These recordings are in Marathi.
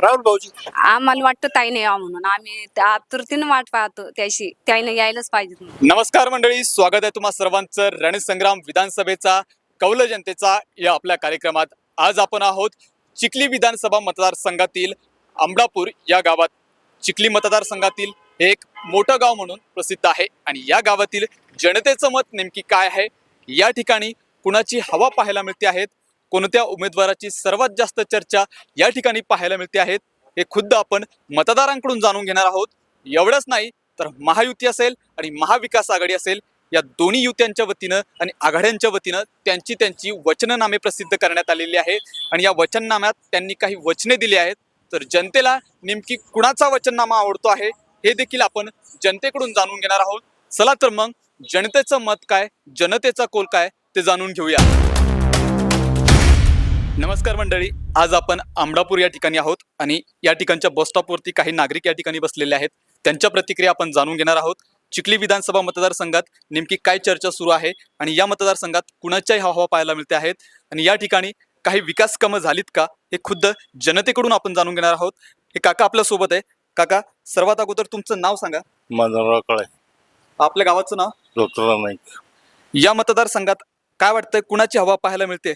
राहुल भाऊजी? आम्हाला वाटतं ताईने यावं म्हणून. आम्ही त्या आतुरतीनं वाट पाहतो त्याशी. त्याने यायलाच पाहिजे म्हणून. नमस्कार मंडळी. स्वागत आहे तुम्हा सर्वांचं रणसंग्राम विधानसभेचा कौल जनतेचा या आपल्या कार्यक्रमात. आज आपण आहोत चिखली विधानसभा मतदारसंघातील आंबडापूर या गावात. चिखली मतदारसंघातील हे एक मोठं गाव म्हणून प्रसिद्ध आहे आणि या गावातील जनतेचं मत नेमकी काय आहे? या ठिकाणी कुणाची हवा पाहायला मिळते आहेत? कोणत्या उमेदवाराची सर्वात जास्त चर्चा या ठिकाणी पाहायला मिळते आहेत हे खुद्द आपण मतदारांकडून जाणून घेणार आहोत. एवढंच नाही तर महायुती असेल आणि महाविकास आघाडी असेल या दोन्ही युत्यांच्या वतीनं आणि आघाड्यांच्या वतीनं त्यांची त्यांची वचननामे प्रसिद्ध करण्यात आलेली आहे. आणि या वचननाम्यात त्यांनी काही वचने दिली आहेत. तर जनतेला नेमकी कुणाचा वचननामा आवडतो आहे हे देखील आपण जनतेकडून जाणून घेणार आहोत. चला तर मग जनतेचं मत काय जनतेचा कोल काय ते जाणून घेऊया. नमस्कार मंडळी. आज आपण आमडापूर या ठिकाणी आहोत आणि या ठिकाणच्या बस स्टॉपवरती काही नागरिक या ठिकाणी बसलेले आहेत. त्यांच्या प्रतिक्रिया आपण जाणून घेणार आहोत. चिखली विधानसभा मतदारसंघात नेमकी काय चर्चा सुरू आहे आणि या मतदारसंघात कुणाच्याही हवा पाहायला मिळते आहेत आणि या ठिकाणी काही विकास कामं झालीत का हे खुद्द जनतेकडून आपण जाणून घेणार आहोत. हे काका आपल्यासोबत आहे. काका सर्वात अगोदर तुमचं नाव सांगा. माधवराव कळे आपल्या गावाचं नाव? डॉक्टर नाईक या मतदारसंघात काय वाटतंय? कुणाची हवा पाहायला मिळते?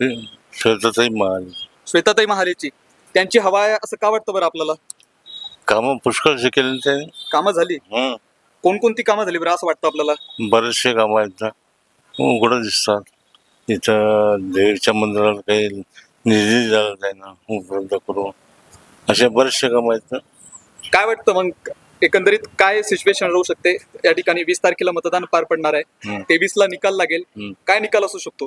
शेतातही माल श्वेताताई महालेची. त्यांची हवा आहे असं का वाटतं बरं आपल्याला? कामं पुष्कळशी केलेली ते. कामं झाली? हं. कोणकोणती कामं झाली बरं असं वाटतं आपल्याला? बरेचसे कामं आहेत ना. उघडं दिसतात. इथं देवीच्या मंदिराला काही निधी झाला ना उपलब्ध करून. असे बरेचसे कामं आहेत ना. काय वाटतं मग? एकंदरीत काय सिच्युएशन राहू शकते? या ठिकाणी वीस तारखेला मतदान पार पडणार आहे. तेवीस ला निकाल लागेल. काय निकाल असू शकतो?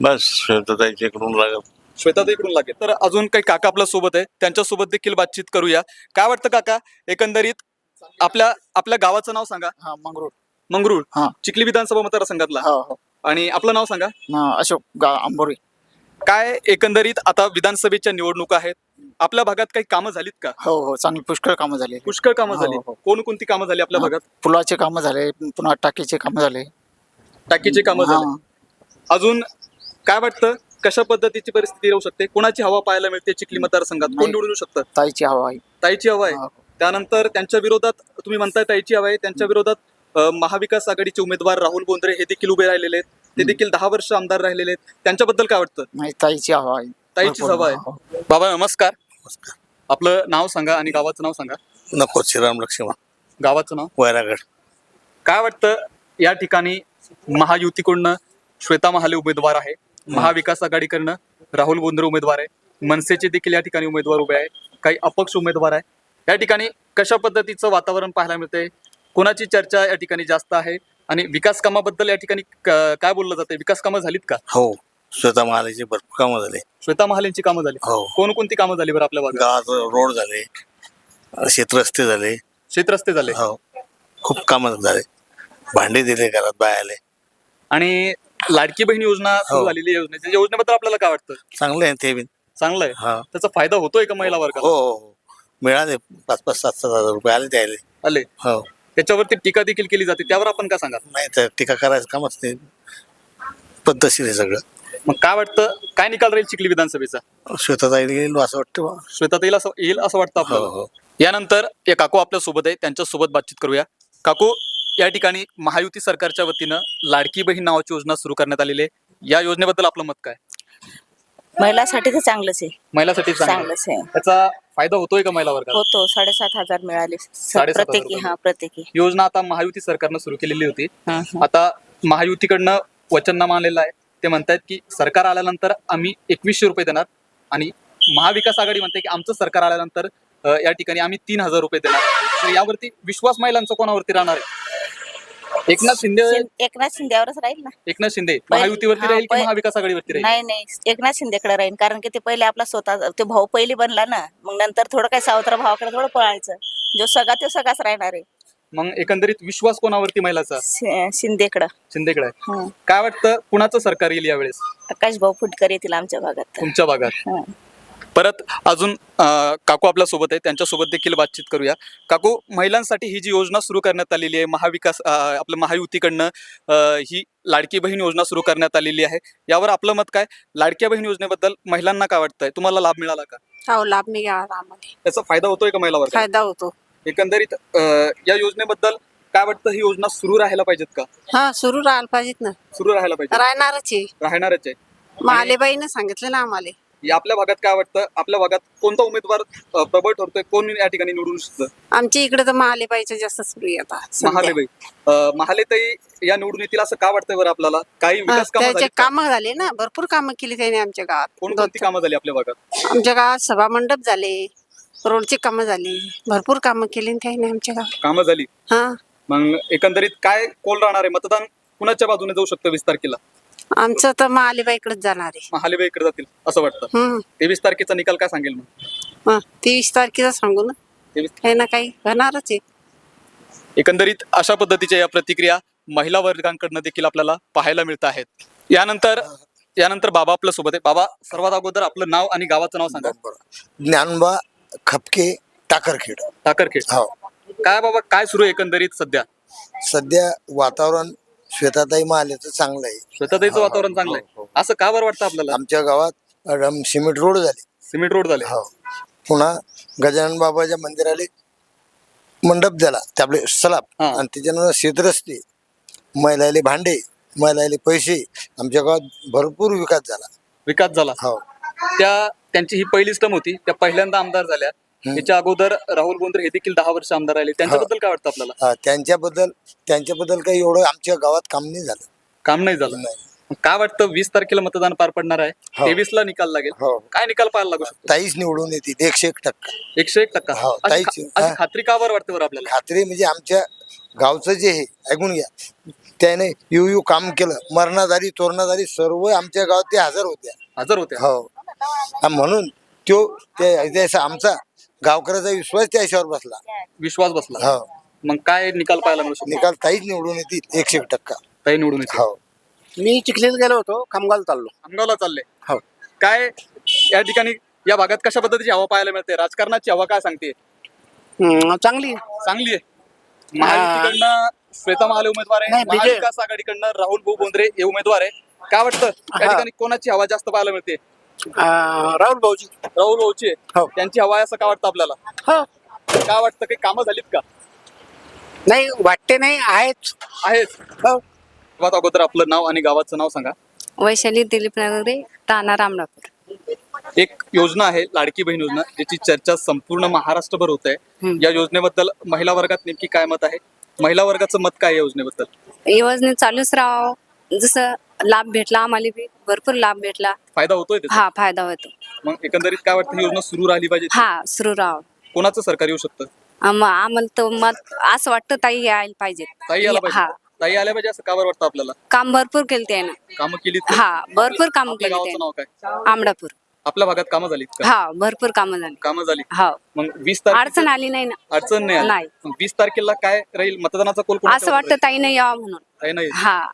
बस शेताताईच्या इकडून लागत श्वेताताईकडून लागेल. तर अजून काही काका आपल्यासोबत आहे. त्यांच्यासोबत देखील बातचीत करूया. काय वाटतं काका? एकंदरीत आपल्या आपल्या गावाचं नाव सांगा. हा मंगरूळ. मंगरुळ. हा. चिखली विधानसभा मतदारसंघातला. हो हो. आणि आपलं नाव सांगा. अशोक गा आंबोरी. काय एकंदरीत आता विधानसभेच्या निवडणुका आहेत? आपल्या भागात काही कामं झालीत का? हो हो. चांगली पुष्कळ कामं झाली पुष्कळ कामं हो, झाली हो. कोणकोणती कामं झाली आपल्या हा. भागात? पुलाचे कामं झाले पुन्हा टाकीचे कामं झाले. टाकीची कामं हा. झाली. अजून काय वाटतं? कशा पद्धतीची परिस्थिती राहू शकते? कोणाची हवा पाहायला मिळते चिखली मतदारसंघात? कोण. निवडून येऊ शकतं? ताईची हवा आहे. ताईची हवा आहे. त्यानंतर त्यांच्या विरोधात तुम्ही म्हणताय ताईची हवा आहे. त्यांच्या विरोधात महाविकास आघाडीचे उमेदवार राहुल बोंद्रे हे देखील उभे राहिलेले आहेत. ते देखील दहा वर्ष आमदार राहिलेले आहेत. त्यांच्याबद्दल काय वाटतं? नाही ताईची हवा आहे. भरपूर. हवा आहे. बाबा नमस्कार. आपलं नाव सांगा आणि गावाचं नाव सांगा. नको श्रीराम लक्ष्मण. गावाचं नाव? वैरागड. काय वाटतं? या ठिकाणी महायुतीकडनं श्वेता महाले उमेदवार आहे. महाविकास आघाडीकडनं राहुल बोंद्रे उमेदवार आहे. मनसेचे देखील या ठिकाणी उमेदवार उभे आहे काही अपक्ष उमेदवार आहे या ठिकाणी कशा पद्धतीचं वातावरण पाहायला मिळतंय? कोणाची चर्चा या ठिकाणी जास्त आहे? आणि विकास कामाबद्दल या ठिकाणी काय बोललं जाते विकास कामं झालीत का? हो. स्वतः महालाचे भरपूर कामं झाले. श्वेता महालेंची कामं झाली. हो. कोणकोणती कामं झाली बरं आपल्या भागात? रोड झाले. शेतरस्ते झाले. शेतरस्ते झाले. हो. खूप कामं झाले. भांडे दिले घरात बायाले आणि लाडकी बहीण योजना सुरू हो. झालेली आहे योजनेची. योजनेबद्दल आपल्याला काय वाटतं? चांगले आहे ते बी. चांगलं आहे? हा. त्याचा फायदा होतोय का महिला हो वर्गाला? हो हो मिळाले पाच पाच सात सात हजार रुपये आले द्यायले आले? हो. त्याच्यावरती टीका देखील केली जाते. त्यावर आपण काय सांगा नाही तर टीका करायचं कामच नाही. पद्धतशीर आहे सगळं. मग काय वाटतं? काय निकाल राहील चिखली विधानसभेचा? स्वतः येईल असं वाटतं बा. श्वेता येईल असं येईल असं वाटतं हो आपल्याला? हो. यानंतर या काकू आपल्यासोबत आहे. त्यांच्यासोबत बातचीत करूया. काकू या ठिकाणी महायुती सरकारच्या वतीनं लाडकी बहीण नावाची योजना सुरू करण्यात आलेली आहे. या योजनेबद्दल आपलं मत काय? महिलासाठी तर चांगलंच आहे. महिलासाठी. चांगलंच आहे. त्याचा फायदा होतोय का महिला वर्गाला? होतो. साडेसात हजार मिळाले. साडेसात प्रत्येकी. हा प्रत्येकी. योजना आता महायुती सरकारनं सुरू केलेली होती. हा, हा. आता महायुतीकडनं वचननामा आलेला आहे. ते म्हणतायत की सरकार आल्यानंतर आम्ही एकवीसशे रुपये देणार आणि महाविकास आघाडी म्हणते की आमचं सरकार आल्यानंतर अ, या ठिकाणी आम्ही तीन हजार रुपये देणार. तर यावरती विश्वास महिलांचा कोणावरती राहणार आहे? एकनाथ शिंदे शिं- एकनाथ शिंदेवरच राहील ना. एकनाथ शिंदे महायुतीवरती हा, राहील की महाविकास आघाडीवरती राहील? नाही नाही एकनाथ शिंदेकडे राहील कारण की ते पहिले आपला स्वतः ते भाऊ पहिली बनला ना. मग नंतर थोडं काय सावत्र भावाकडे थोडं पळायचं. जो सगळा तो सगळाच राहणार आहे. मग एकंदरीत विश्वास कोणावरती महिलाचा? शि- शिंदेकडं. शिंदेकडे. आहे हं. काय वाटतं कुणाचं सरकार येईल यावेळेस? आकाश भाऊ फुटकर येतील आमच्या भागात. तुमच्या भागात. हं. परत अजून काकू आपल्यासोबत आहे त्यांच्यासोबत देखील बातचीत करूया. काकू महिलांसाठी ही जी योजना सुरू करण्यात आलेली आहे महाविकास आपलं महायुतीकडनं ही लाडकी बहीण योजना सुरू करण्यात आलेली आहे. यावर आपलं मत काय? लाडक्या बहीण योजनेबद्दल महिलांना काय वाटतंय? तुम्हाला लाभ मिळाला का? हो लाभ मिळाला आम्हाला. त्याचा फायदा होतोय का महिला वर्ग फायदा होतो. एकंदरीत या योजनेबद्दल काय वाटतं? ही योजना सुरू राहायला पाहिजेत का? हा सुरू राहायला पाहिजेत ना. सुरू राहायला पाहिजे राहणारच आहे. राहणारच आहे. मालेबाईनं सांगितलं ना आम्हाला. आपल्या भागात काय वाटतं? आपल्या भागात कोणता उमेदवार प्रबळ ठरतोय? कोण या ठिकाणी निवडून शकतं? आमच्या इकडे तर महालेबाईचं जास्त सुरू आता. महालेबाई. महालेताई या निवडून येतील असं का वाटतंय बरं आपल्याला? काही विकास कामं झाली? कामं झाले ना. भरपूर कामं केली त्याने आमच्या गावात. कोणकोणती कामं झाली आपल्या भागात? आमच्या गावात सभा मंडप झाले रोडचे कामं झाले. भरपूर कामं केली त्याने आमच्या गावात. कामं झाली. हा. मग एकंदरीत काय कोल राहणार आहे? मतदान कुणाच्या बाजूने जाऊ शकतं वीस तारखेला? आमचं तर महालेबाईकडेच जाणार आहे. महालेबाई इकडे जातील असं वाटतं. हम्म. तेवीस तारखेचा निकाल काय सांगेल मग? हा तेवीस तारखेचा सांगू ना. तेवीस काही ना काही होणारच आहे. एकंदरीत अशा पद्धतीच्या या प्रतिक्रिया महिला वर्गांकडनं देखील आपल्याला पाहायला मिळत आहेत. यानंतर यानंतर बाबा आपल्यासोबत आहे. बाबा सर्वात अगोदर आपलं नाव आणि गावाचं नाव सांगा. ज्ञानबा खपके टाकरखेड. टाकरखेड. हो. काय बाबा काय सुरू आहे एकंदरीत सध्या? सध्या वातावरण श्वेताताई महालेचं चांगलं आहे. स्वतःचं वातावरण चांगलं हो, आहे असं का बरं वाटतं आपल्याला? आमच्या गावात अडम सिमेंट रोड झाले. सिमेंट रोड झाले. हो. पुन्हा गजानन बाबाच्या मंदिराले मंडप झाला. ते आपले सलाब हा. आणि त्याच्यानंतर शेतरस्ते महिलाले भांडे महिलाले पैसे. आमच्या गावात भरपूर विकास झाला. विकास झाला. हो. त्या त्यांची ही पहिली स्टम होती. त्या पहिल्यांदा आमदार झाल्या. त्याच्या अगोदर राहुल बोंद्रे हे देखील दहा वर्ष आमदार राहिले. त्यांच्याबद्दल काय वाटतं आपल्याला? हा, त्यांच्याबद्दल त्यांच्याबद्दल काही एवढं आमच्या गावात काम नाही झालं. काम नाही झालं. नाही. मग काय वाटतं वीस तारखेला मतदान पार पडणार आहे. हो. तेवीस ला निकाल लागेल. हो. काय निकाल पाहायला लागू शकतो? ताईच निवडून येतील. एकशे एक टक्का. एकशे एक टक्का. हो, अशी ताईच. अशी हा. खात्री का बरं वाटते बरं आपल्याला? खात्री म्हणजे आमच्या गावचं जे आहे ऐकून घ्या. त्याने यू यू काम केलं. मरणाधारी तोरणाधारी सर्व आमच्या गावात ते हजर होत्या. हजर होत्या. हो. आणि म्हणून तो ते आमचा गावकऱ्याचा विश्वास त्याच्यावर बसला. विश्वास बसला. हो. मग काय निकाल पाहायला मिळू शकतो? निकाल ताईच निवडून येतील एकशे एक टक्का. काही निवडून येते हो. मी चिखलीत गेलो होतो खामगावला चाललो. आमगावला चालले. हो. काय या ठिकाणी या भागात कशा पद्धतीची हवा पाहायला मिळते? राजकारणाची हवा काय सांगते? हम्म, चांगली. चांगली आहे. महायुतीकडनं श्वेता महाले उमेदवार आहे. नाही, विजय- महाविकास आघाडीकडनं राहुल भाऊ बोंद्रे हे उमेदवार आहे. काय वाटतं? या हा. ठिकाणी कोणाची हवा जास्त पाहायला मिळते? राहुल भाऊजी. राहुल आहे. हो. त्यांची हवा आहे असं काय वाटतं आपल्याला? हो. काय वाटतं काही कामं झालीत का? नाही वाटते नाही आहेत. आहेत. हो. सर्वात अगोदर आपलं नाव आणि गावाचं नाव सांगा. वैशाली दिलीप नगरे राणा रामनापूर. एक योजना आहे लाडकी बहीण योजना ज्याची चर्चा संपूर्ण महाराष्ट्रभर होत आहे. हम्म. या योजनेबद्दल महिला वर्गात नेमकी काय मत आहे? महिला वर्गाचं मत काय आहे या योजनेबद्दल? योजने चालूच राहावं. जसं लाभ भेटला आम्हाला बी भरपूर लाभ भेटला. फायदा होतोय त्याचा? हा फायदा होतो. मग एकंदरीत काय वाटतं ही योजना सुरू राहिली पाहिजे? हा सुरू राहावं. कोणाचं सरकार येऊ शकतं? आम- आम्हाला तर मत असं वाटतं ताई यायला पाहिजे ताई यायला हा पाहिजे. ताई आल्या पाहिजे असं का बरं वाटतं आपल्याला? काम भरपूर केलं त्यानं कामं केलीत का? हा भरपूर काम आपल्या केली गावाचं नाव त्यानं काय? आमडापूर. आपल्या भागात कामं झालीत का? हा भरपूर कामं झाली. कामं झाली. हा. मग वीस तारखे अडचण आली नाही ना. अडचण नाही आली. नाही. मग वीस तारखेला काय राहील? मतदानाचा कोल कोणाच्या असं वाटतं ताई नाही यावं म्हणून? नाही. हा.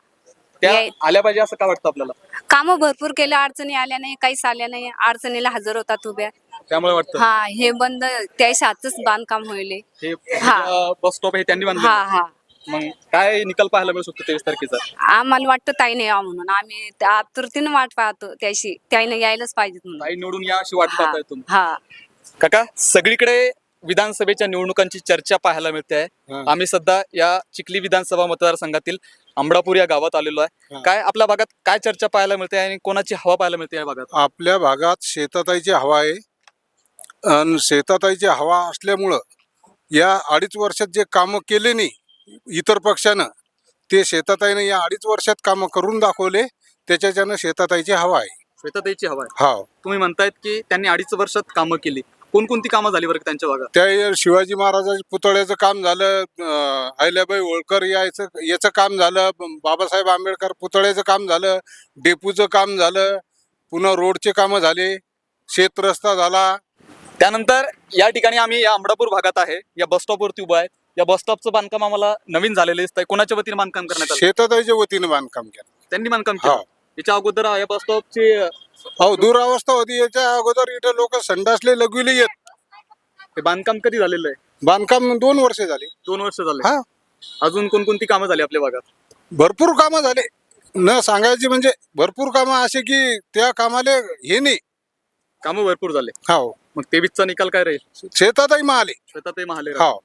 त्या याय- आल्या पाहिजे असं का वाटतं आपल्याला? कामं भरपूर केल्या अडचणी आल्या नाही काहीच आल्या नाही. अडचणीला हजर होतात उभ्या. त्यामुळे वाटतं. हा हे बंद त्याच्या हातच बांधकाम होईल. हे हा. बस स्टॉप आहे त्यांनी हा बांधलं हा. मग काय निकाल पाहायला मिळू शकतो तेवीस तारखेचा? आम्हाला वाटतं ताई नाही यावं म्हणून. आम्ही त्या आतुरतीनं वाट पाहतो त्याशी. त्याने यायलाच पाहिजेत म्हणून. ताई निवडून या अशी वाट हा पाहताय तुम्ही. हा. काका सगळीकडे विधानसभेच्या निवडणुकांची चर्चा पाहायला मिळते आहे. आम्ही सध्या या चिखली विधानसभा मतदारसंघातील आंबडापूर या गावात आलेलो आहे. काय आपल्या भागात काय चर्चा पाहायला मिळते आणि कोणाची हवा पाहायला मिळते या भागात? आपल्या भागात शेताताईची हवा आहे. आणि शेताताईची हवा असल्यामुळं या अडीच वर्षात जे कामं केले नाही इतर पक्षानं ते शेताताईनं या अडीच वर्षात कामं करून दाखवले त्याच्याच्यानं शेताताईची हवा आहे. श्वेताताईची हवा आहे. हा. तुम्ही म्हणतायत की त्यांनी अडीच वर्षात कामं केली. कोणकोणती कामं झाली बरं त्यांच्या भागात? त्या शिवाजी महाराजाच्या पुतळ्याचं काम झालं अहिल्याबाई होळकर याचं याचं काम झालं बाबासाहेब आंबेडकर पुतळ्याचं काम झालं डेपूचं काम झालं पुन्हा रोडचे कामं झाले शेतरस्ता झाला. त्यानंतर या ठिकाणी आम्ही या अमडापूर भागात आहे या बस स्टॉपवरती उभा आहे. या बस स्टॉपचं बांधकाम आम्हाला नवीन झालेलं दिसत आहे कोणाच्या वतीने बांधकाम करण्यात आलं? शेताताईच्या वतीनं बांधकाम केलं. त्यांनी बांधकाम. केलं. याच्या अगोदर या बस स्टॉपची हो दुरावस्था होती. याच्या अगोदर इथं लोक संडासले लगविले येत. हे बांधकाम कधी झालेलं आहे? बांधकाम दोन वर्ष झाली. दोन वर्ष झाले. हा. अजून कोणकोणती कामं झाली आपल्या भागात? भरपूर कामं झाले. न सांगायचे म्हणजे भरपूर कामं असे की त्या कामाले हे नाही. कामं भरपूर झाले. हो. मग तेवीसचा निकाल काय राहील? शेतातही महाले शेतातही महाले हो.